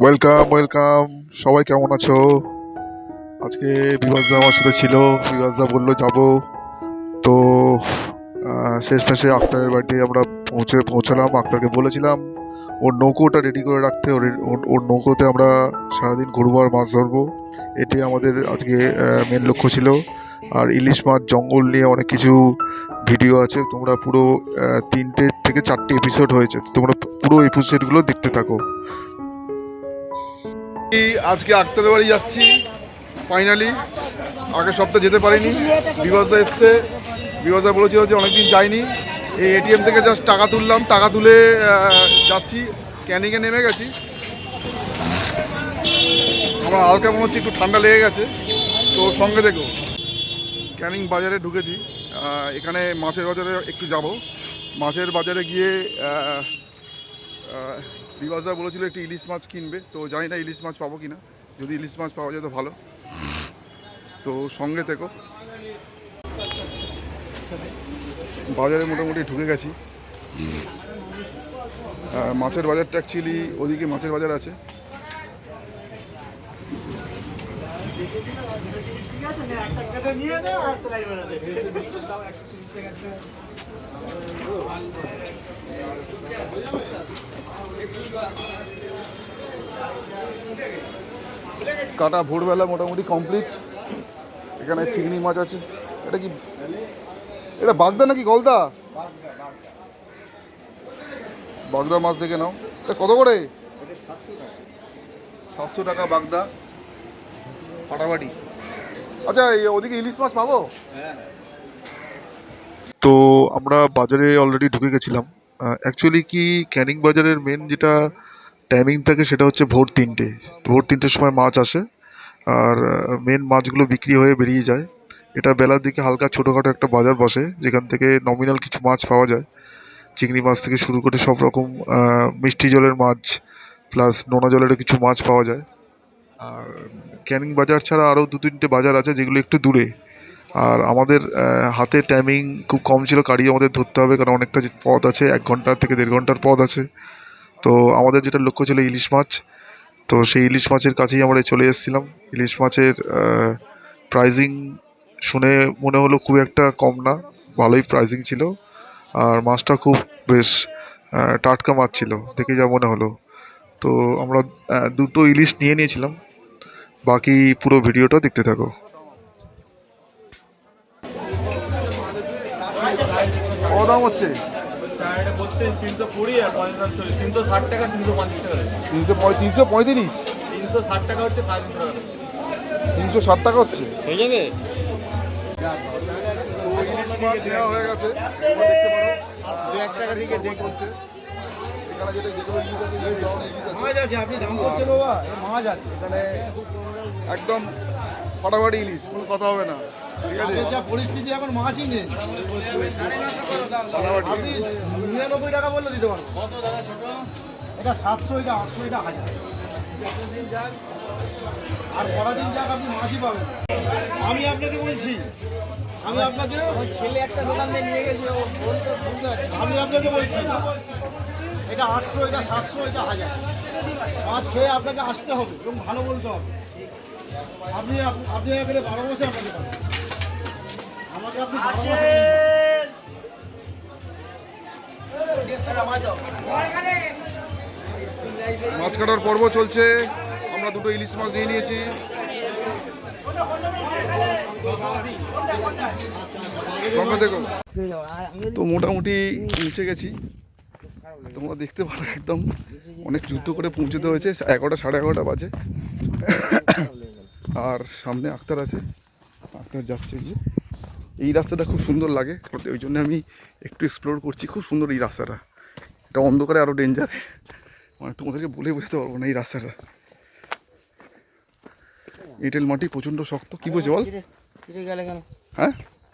Welcome welcome সবাই কেমন আছো? আজকে বিভাসদা আমার সাথে ছিল। বিভাসদা বলল যাব। তো শেষ মেশে আখতারের বাড়িতে আমরা পৌঁছে, পৌঁছালাম আখতারকে বলেছিলাম, ওর নৌকোটা রেডি করে রাখতে, ওর, ওর- নৌকোতে আমরা সারাদিন ঘুরবো আর মাছ ধরবো। এটি আমাদের আজকে মেন লক্ষ্য ছিল। আর ইলিশ মাছ, জঙ্গল নিয়ে অনেক কিছু ভিডিও আছে। তোমরা পুরো তিনটে থেকে চারটে এপিসোড হয়েছে। তোমরা পুরো এপিসোডগুলো দেখতে থাকো। আজকে আক্তারের বাড়ি যাচ্ছি ফাইনালি আগের সপ্তাহে যেতে পারিনি বিভাসদা এসছে। বিভাসদা বলেছিল যে অনেকদিন যাইনি। এই এটিএম থেকে জাস্ট টাকা তুললাম, টাকা তুলে যাচ্ছি। ক্যানিংয়ে নেমে গেছি। আমার হালকা মনে হচ্ছে, একটু ঠান্ডা লেগে গেছে। তো সঙ্গে দেখো, ক্যানিং বাজারে ঢুকেছি। এখানে মাছের বাজারে একটু যাব। মাছের বাজারে গিয়ে বিভাসদা বলেছিল একটু ইলিশ মাছ কিনবে, তো জানি না ইলিশ মাছ পাবো কিনা। যদি ইলিশ মাছ পাওয়া যায় তো ভালো। তো সঙ্গে থেকো। বাজারে মোটামুটি ঢুকে গেছি। মাছের বাজারটা অ্যাকচুয়ালি ওদিকে মাছের বাজার আছে। কাটা ভোরবেলা মোটামুটি কমপ্লিট এখানে চিংড়ি মাছ আছে। এটা কি এটা বাগদা নাকি গলদা? বাগদা মাছ দেখে নাও। এটা কত করে? সাতশো টাকা বাগদা। ফাটাফাটি। আচ্ছা ওদিকে ইলিশ মাছ পাবো? তো আমরা বাজারে অলরেডি ঢুকে গেছিলাম। অ্যাকচুয়ালি কি ক্যানিং বাজারের মেন যেটা টাইমিং থাকে সেটা হচ্ছে ভোর তিনটে। ভোর তিনটের সময় মাছ আসে, আর মেন মাছগুলো বিক্রি হয়ে বেরিয়ে যায়। এটা বেলার দিকে হালকা ছোটোখাটো একটা বাজার বসে, যেখান থেকে নমিনাল কিছু মাছ পাওয়া যায়। চিংড়ি মাছ থেকে শুরু করে সব রকম মিষ্টি জলের মাছ প্লাস নোনা জলেরও কিছু মাছ পাওয়া যায়। আর, ক্যানিং বাজার ছাড়া আরও দু তিনটে বাজার আছে যেগুলো একটু দূরে। আর আমাদের হাতে টাইমিং খুব কম ছিল গাড়ি আমাদের ধরতে হবে, কারণ অনেকটা পথ আছে, এক ঘণ্টা থেকে দেড় ঘণ্টার পথ আছে। তো আমাদের যেটা লক্ষ্য ছিল ইলিশ মাছ, তো সেই ইলিশ মাছের কাছেই আমরা চলে এসেছিলাম। ইলিশ মাছের প্রাইজিং শুনে মনে হলো খুব একটা কম না, ভালোই প্রাইজিং ছিল। আর মাছটা খুব বেশ টাটকা মাছ ছিল, দেখে যা মনে হলো। তো আমরা দুটো ইলিশ নিয়ে নিয়েছিলাম, বাকি পুরো ভিডিওটা দেখতে থাকো। কত দাম হচ্ছে? তিনশো কুড়ি আর পঞ্চাশ চল্লিশ তিনশো ষাট টাকা তিনশো পঞ্চাশ টাকা তিনশো পঁয়- তিনশো পঁয়ত্রিশ? তিনশো ষাট টাকা হচ্ছে সাড়ে তিনশো টাকা তিনশো ষাট টাকা হচ্ছে? হয়ে যাবে? হয়ে গেছে। একদম ফাটাফাটি ইলিশ কোনো কথা হবে না। আগের যা পরিস্থিতি এখন মাছই নেই আপনি নিরানব্বই টাকা বললে দিতে পারব এটা সাতশো এটা আটশো এটা হাজার। আর যাক আপনি মাছই পাবেন? আমি আপনাকে বলছি আমি আপনাকে ছেলে একটা দোকান নিয়ে গেছে আমি আপনাকে বলছি এটা আটশো এটা সাতশো এটা হাজার। মাছ খেয়ে আপনাকে আসতে হবে এবং ভালো বলতে হবে। আপনি আপনি এবারে বারো বসে আপনাকে পাবেন। মাছ কাটার পর্ব চলছে। আমরা দুটো ইলিশ মাছ নিয়ে নিয়েছি। তো মোটামুটি পৌঁছে গেছি। তোমরা দেখতে পারো একদম। অনেক যুদ্ধ করে পৌঁছতে হয়েছে। এগারোটা, সাড়ে এগারোটা বাজে। আর সামনে আক্তার আছে। আক্তার যাচ্ছে গিয়ে। এই রাস্তাটা খুব সুন্দর লাগে। ওই জন্য আমি একটু এক্সপ্লোর করছি। খুব সুন্দর এই রাস্তাটা। এটা অন্ধকারে আরও ডেঞ্জার মানে তোমাদেরকে বলে বোঝাতে পারব না এই রাস্তাটা। এঁটেল মাটি প্রচণ্ড শক্ত। কী বলছে বল? ফিরে গেলে কেন? হ্যাঁ?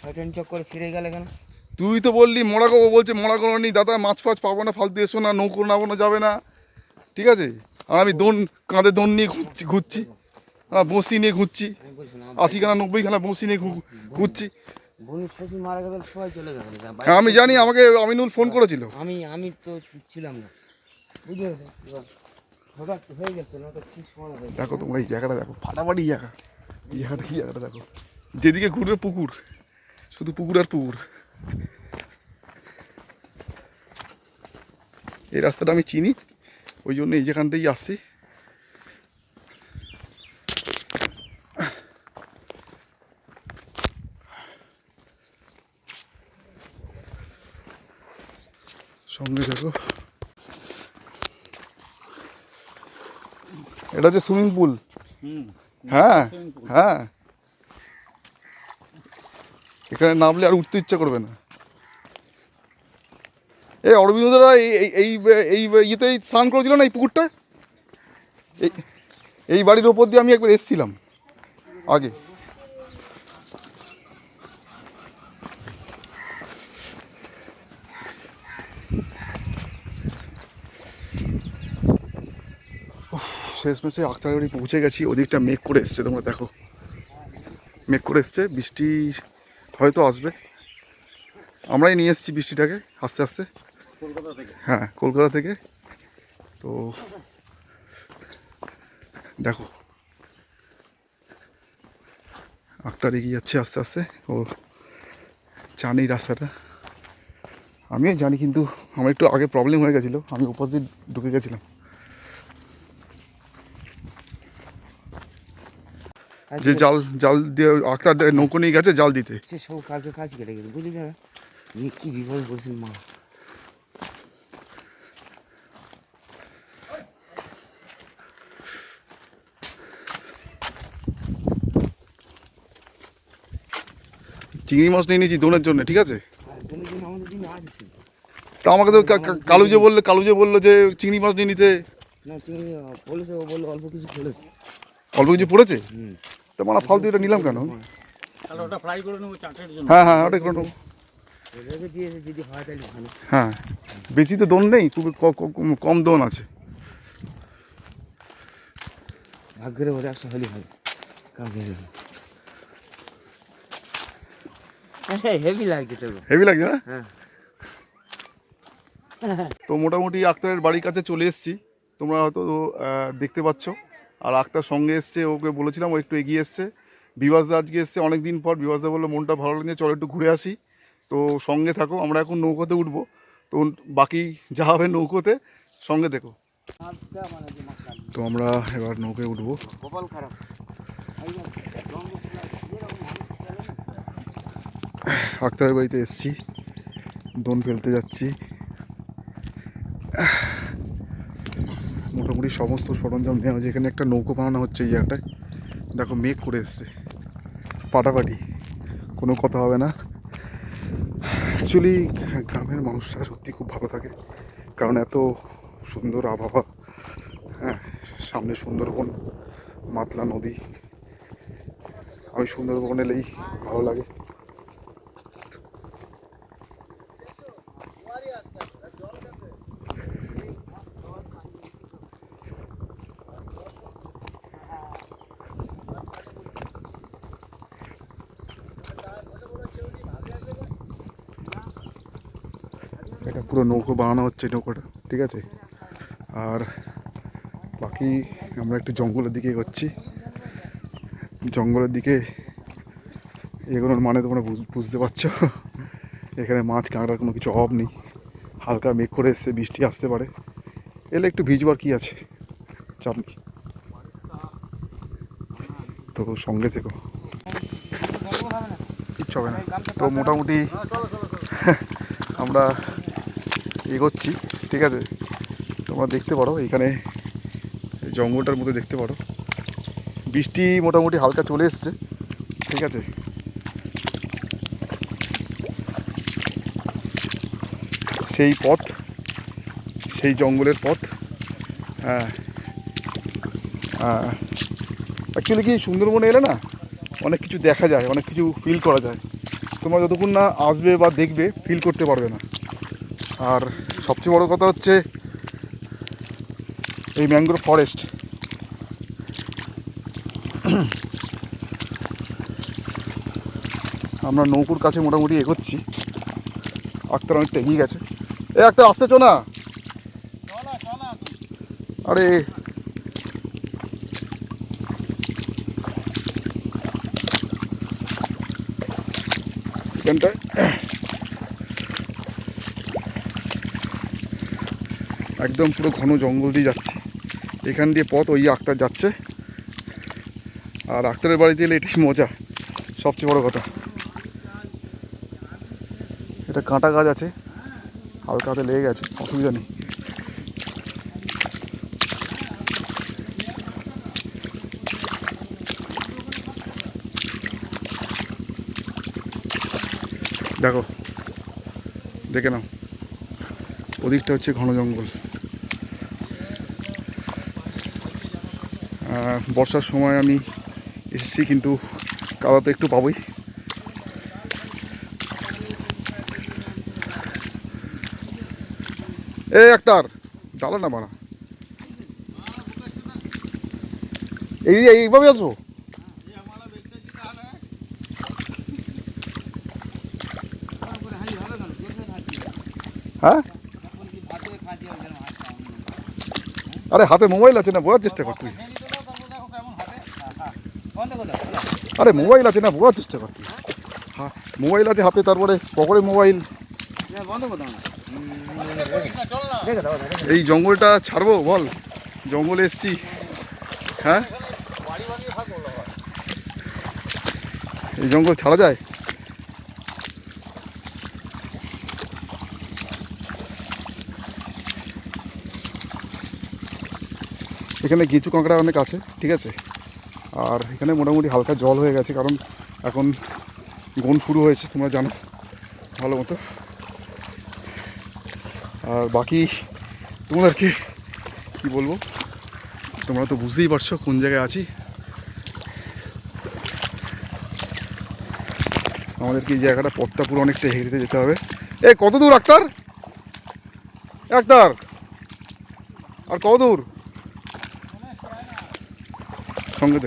শয়তান চক্কর ফিরে গেলে কেন? তুই তো বললি মরা করব বলছে মরা করো নি দাদা মাছ ফাছ পাবো না ফালতু এসো না নৌকো নামানো যাবে না। ঠিক আছে? আর আমি দোন কাঁধে দোন নিয়ে ঘুরছি ঘুরছি। আর বসি নিয়ে ঘুরছি। আশি খানা নব্বই খানা বসি নিয়ে ঘুরছি। মারা গেলে সবাই চলে আমি জানি আমাকে আমিনুল ফোন করেছিল। আমি আমি তো ছিলাম না। বুঝতে হঠাৎ হয়ে গেছে না তো ঠিক সময় দেখো তোমরা এই জায়গাটা দেখো ফাটাফাটি জায়গা। এই জায়গাটা কি জায়গাটা দেখো। যেদিকে ঘুরবে পুকুর শুধু পুকুর আর পুকুর। এই রাস্তাটা আমি চিনি ওই জন্য এই যেখানটাই আসছি। সঙ্গে দেখো। এটা হচ্ছে সুইমিং পুল। হ্যাঁ হ্যাঁ। এখানে নামলে আর উঠতে ইচ্ছা করবে না। এই অরবিন্দরা এই এই- এই ইয়েতেই স্নান করেছিল না এই পুকুরটা এই এই বাড়ির ওপর দিয়ে আমি একবার এসেছিলাম। আগে। শেষ মেসে আখতার বাড়ি পৌঁছে গেছি, ওদিকটা মেঘ করে এসছে, তোমরা দেখো। মেঘ করে এসছে, বৃষ্টি হয়তো আসবে। আমরাই নিয়ে এসেছি বৃষ্টিটাকে, আস্তে আস্তে। হ্যাঁ কলকাতা থেকে। তো দেখো। আখতার এগিয়ে যাচ্ছে আস্তে আস্তে ও জানি রাস্তাটা। আমিও জানি, কিন্তু আমার একটু আগে প্রবলেম হয়ে গেছিল, আমি উপাস দিয়ে ঢুকে গেছিলাম। যে জাল জাল দিয়ে আখতার নৌকো নিয়ে গেছে জাল দিতে। সে সব কালকে কাজ কেটে গেছে বুঝলি দাদা? নিয়ে কি বিপদ করেছিল মা? চিংড়ি মাছ নিয়ে নিয়েছি দোনের জন্য ঠিক আছে? তা আমাকে তো কালু যে বললে কালু যে বলল যে চিংড়ি মাছ নিয়ে নিতে। না চিংড়ি বলেছে ও বলল অল্প কিছু ফেলেছে অল্প কিছু পড়েছে? হুম। তা মানে ফালতু এটা নিলাম কেন? ওটা ফ্রাই করে নেব চাটের জন্য। হ্যাঁ হ্যাঁ ওটা করে নেব। হয় হ্যাঁ বেশি তো দোন নেই ক- কম- দোন আছে। ভাগ্যের ওরে একশো হলে হবে কাজে হেভি লাগছে তো। হেভি লাগছে না? হ্যাঁ। তো মোটামুটি আক্তারের বাড়ির কাছে চলে এসেছি। তোমরা হয়তো দেখতে পাচ্ছ। আর আক্তার সঙ্গে এসছে ওকে বলেছিলাম ও একটু এগিয়ে এসছে। বিভাসদা আজকে এসছে অনেক দিন পর বিভাসদা বলল মনটা ভালো লাগছে চলো একটু ঘুরে আসি। তো সঙ্গে থাকো আমরা এখন নৌকোতে উঠবো। তো বাকি যা হবে নৌকোতে সঙ্গে দেখো। তো আমরা এবার নৌকে উঠবো। আক্তারের বাড়িতে এসেছি দোন ফেলতে যাচ্ছি। মোটামুটি সমস্ত সরঞ্জাম নেওয়া হয়েছে। এখানে একটা নৌকো বানানো হচ্ছে এই জায়গাটায়। দেখো, মেঘ করে এসছে। পাটাপাটি কোনো কথা হবে না। অ্যাকচুয়ালি গ্রামের মানুষরা সত্যি খুব ভালো থাকে। কারণ এত সুন্দর আবহাওয়া। হ্যাঁ সামনে সুন্দরবন, মাতলা নদী। আমি সুন্দরবন এলেই ভালো লাগে এটা পুরো নৌকো বানানো হচ্ছে নৌকোটা, ঠিক আছে? আর বাকি আমরা একটু জঙ্গলের দিকে এগোচ্ছি। জঙ্গলের দিকে এগোনোর মানে তোমরা বুঝ- বুঝতে পারছ? এখানে মাছ কাঁকড়ার কোনো কিছু অভাব নেই। হালকা মেঘ করে এসছে, বৃষ্টি আসতে পারে। এলে একটু ভিজবার কি আছে? চাপ তো সঙ্গে থেকো। কিচ্ছু হবে না। তো মোটামুটি আমরা এগোচ্ছি, ঠিক আছে? তোমরা দেখতে পারো, এখানে জঙ্গলটার মধ্যে দেখতে পারো। বৃষ্টি মোটামুটি হালকা চলে এসছে, ঠিক আছে? সেই পথ, সেই জঙ্গলের পথ হ্যাঁ। অ্যাকচুয়ালি কি সুন্দরবনে এলে না, অনেক কিছু দেখা যায়, অনেক কিছু ফিল করা যায়। তোমরা যতক্ষণ না আসবে বা দেখবে ফিল করতে পারবে না। আর সবচেয়ে বড় কথা হচ্ছে এই ম্যানগ্রোভ ফরেস্ট। আমরা নৌকুর কাছে মোটামুটি এগোচ্ছি। আক্তার অনেকটা এগিয়ে গেছে। এ, আক্তার, আসতে চো না? আরে, এখানটায় একদম পুরো ঘন জঙ্গল দিয়ে যাচ্ছি। এখান দিয়ে পথ ওই আক্তার যাচ্ছে। আর আক্তারের বাড়িতে এলে এটাই মজা, সবচেয়ে বড় কথা। এটা কাঁটা গাছ আছে, হালকা হাতে লেগে গেছে, অসুবিধা নেই। দেখো, দেখে নাও, ওদিকটা হচ্ছে ঘন জঙ্গল। বর্ষার সময় আমি এসেছি, কিন্তু কাদা তো একটু পাবোই। এ, আক্তার চালা না মারা। এই, এইভাবে আসব? হ্যাঁ? আরে, হাতে মোবাইল আছে না, বোঝার চেষ্টা কর তুই। আরে মোবাইল আছে না, বোঝার চেষ্টা কর হ্যাঁ মোবাইল আছে হাতে, তারপরে পকেটে মোবাইল। এই জঙ্গলটা ছাড়বো, বল। জঙ্গলে এসছি। হ্যাঁ? এই জঙ্গল ছাড়া যায়? এখানে গিচু কাঁকড়া অনেক আছে, ঠিক আছে? আর এখানে মোটামুটি হালকা জল হয়ে গেছে, কারণ এখন গন শুরু হয়েছে, তোমরা জানো, ভালো মতো। আর বাকি তোমাদেরকে কি বলব? তোমরা তো বুঝতেই পারছ কোন জায়গায় আছি। আমাদেরকে এই জায়গাটা পথটা পুরো অনেকটা হেঁটে যেতে হবে। এ, কত দূর আক্তার? আক্তার! আর কত দূর? সঙ্গে।